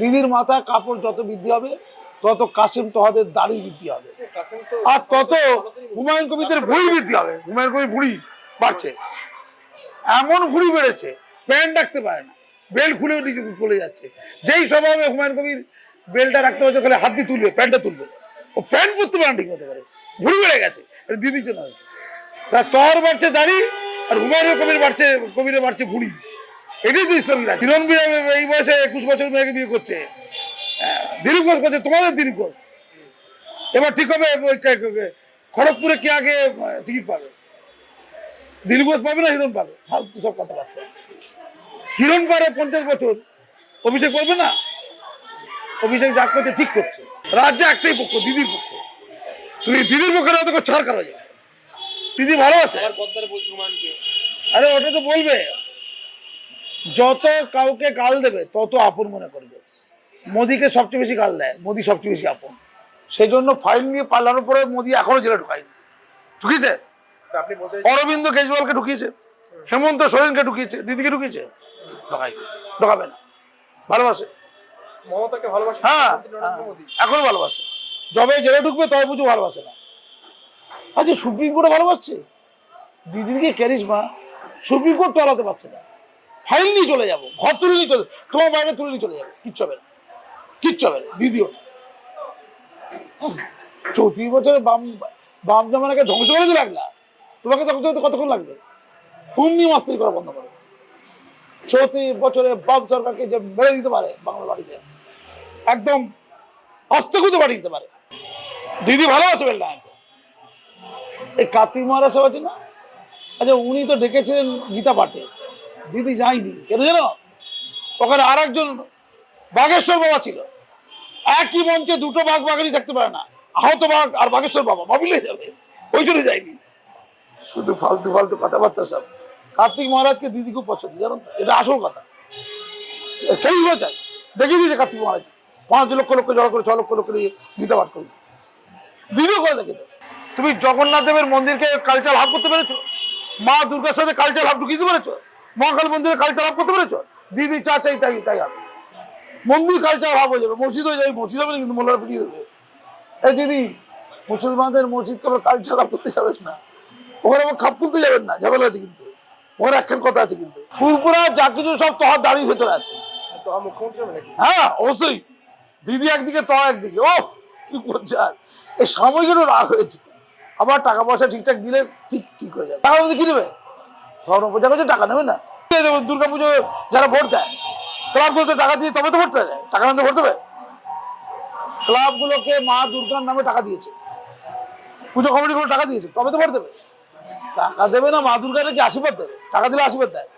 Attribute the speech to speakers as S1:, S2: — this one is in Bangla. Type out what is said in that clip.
S1: দিদির মাথায় কাপড় যত বৃদ্ধি হবে তত কাসিম তোহাদের দাড়ি বৃদ্ধি হবে। আর তত হুমায়ুন কবিদের ভুঁড়ি বৃদ্ধি হবে। হুমায়ুন কবির ভুঁড়ি বাড়ছে। এমন ভুঁড়ি বেড়েছে প্যান্ট রাখতে পারে না। বেল খুলেও নিচে চলে যাচ্ছে। যেই স্বভাবে হুমায়ুন কবির বেলটা রাখতে পারছে খালি হাত দিয়ে তুলবে প্যান্টটা তুলবে। ও প্যান্ট পরতে পারে না ঠিক মতো করে। ভুঁড়ি বেড়ে গেছে এটা দিদির জন্য হয়েছে। তা তর বাড়ছে দাড়ি আর হুমায়ুন কবির বাড়ছে কবিরে বাড়ছে ভুঁড়ি। এটাই তো ইসলামী রাজ হিরণ বিয়ে এই বয়সে একুশ বছর মেয়েকে বিয়ে করছে। হ্যাঁ, দিলীপ ঘোষ করছে তোমাদের দিলীপ ঘোষ। এবার ঠিক হবে খড়গপুরে কে আগে টিকিট পাবে? দিলীপ পাবে না হিরণ পাবে? ফালতু সব কথাবার্তা। হিরণ পারে পঞ্চাশ বছর অভিষেক করবে না? অভিষেক যা করছে ঠিক করছে। রাজ্যে একটাই পক্ষ দিদির পক্ষ। তুমি দিদির পক্ষে না তোকে ছাড় করা যাবে দিদি ভালোবাসে। আরে ওটা তো বলবে। যত কাউকে গাল দেবে তত আপন মনে করবে। মোদিকে সবচেয়ে বেশি গাল দেয় মোদি সবচেয়ে বেশি আপন। সেই জন্য ফাইল নিয়ে পাল্লানোর পরে মোদি এখনও জেলে ঢুকায়নি। ঢুকিয়েছে? অরবিন্দ কেজরিওয়ালকে ঢুকিয়েছে হেমন্ত সোরেনকে ঢুকিয়েছে দিদিকে ঢুকিয়েছে ঢোকাই ঢোকাবে না। ভালোবাসে।
S2: মমতাকে
S1: হ্যাঁ এখনও ভালোবাসে। যবে জেলে ঢুকবে তবে বুঝু ভালোবাসে না। আচ্ছা সুপ্রিম কোর্টে ভালোবাসছে? দিদিকে ক্যারিশমা সুপ্রিম কোর্ট তলাতে পারছে না। ফাইল নিয়ে চলে যাব, ঘর তুলে নিয়ে চলে, তোমার বাইরে তুলে নিয়ে চলে যাবে, কিচ্ছু হবে না, কিচ্ছু হবে না দিদিও চৌত্রিশ বছরে বাম বাম জামানাকে ধ্বংস করে দিয়ে লাগলা তোমাকে ধ্বংস করতে কতক্ষণ লাগবে? নিয়ে মাস্তারি করা বন্ধ করো। চৌত্রিশ বছরে বাম সরকারকে যে মেরে দিতে পারে বাংলা বাড়িতে, একদম আস্তে খুঁজে বাড়ি দিতে পারে। দিদি ভালোবাসে বেলনা এই কার্তিক মহারাজ আছে না? আচ্ছা উনি তো ডেকেছিলেন গীতা পাঠে। দিদি যায়নি। কেন জানো? ওখানে আর একজন বাঘেশ্বর বাবা ছিল। একই মঞ্চে দুটো বাঘ বাগানি থাকতে পারে না। আহত বাঘ আর বাঘেশ্বর বাবা ভাবিলে যাবে। ওই জন্য যায়নি। শুধু ফালতু ফালতু কথাবার্তা সব। কার্তিক মহারাজকে দিদি খুব পছন্দ, জানো? এটা আসল কথা। খেলিস চাই। দেখিয়ে দিয়েছে কার্তিক মহারাজ। পাঁচ লক্ষ লক্ষ জড়ো করে, ছ লক্ষ লক্ষ নিয়ে গীতা পাঠ করি দিদিও করে দেখে তুমি জগন্নাথ দেবের মন্দিরকে কালচার হাব করতে পেরেছ? মা দুর্গার সাথে কালচার হাব ঢুকিয়ে দিতে পেরেছ? মহাকাল মন্দিরে কালচার হাব করতে পেরেছ? দিদি চা চাই তাই তাই হবে। মন্দির কালচার হাব হয়ে যাবে। মসজিদ হয়ে যাবে মসজিদ হবে না কিন্তু মোল্লারা পিটিয়ে দেবে। এই দিদি মুসলমানদের মসজিদ করে কালচার হাব করতে যাবেন না। ওখানে আবার খাপ খুলতে যাবেন না ঝামেলা আছে কিন্তু। ওখানে একখান কথা আছে কিন্তু। ফুরপুরা যা কিছু সব তোহার দাঁড়িয়ে ভেতরে আছে।
S2: তো
S1: হ্যাঁ অবশ্যই। দিদি একদিকে তো একদিকে। ও কি করছে আর এই সময়গুলো রাগ হয়েছে। আবার টাকা পয়সা ঠিকঠাক দিলে ঠিক ঠিক হয়ে যাবে। টাকা কি নেবে? ধর্ম পূজা করছে, টাকা দেবে না। দুর্গা পুজো, যারা ভোট দেয় ক্লাবগুলোতে টাকা দিয়ে তবে তো ভোট দেয়, টাকা না দিয়ে ভোট দেবে? ক্লাবগুলোকে মা দুর্গার নামে টাকা দিয়েছে। পুজো কমিটিগুলো টাকা দিয়েছে, তবে তো ভোট দেবে। টাকা দেবে না, মা দুর্গার কি আশীর্বাদ দেবে? টাকা দিলে আশীর্বাদ দেয়।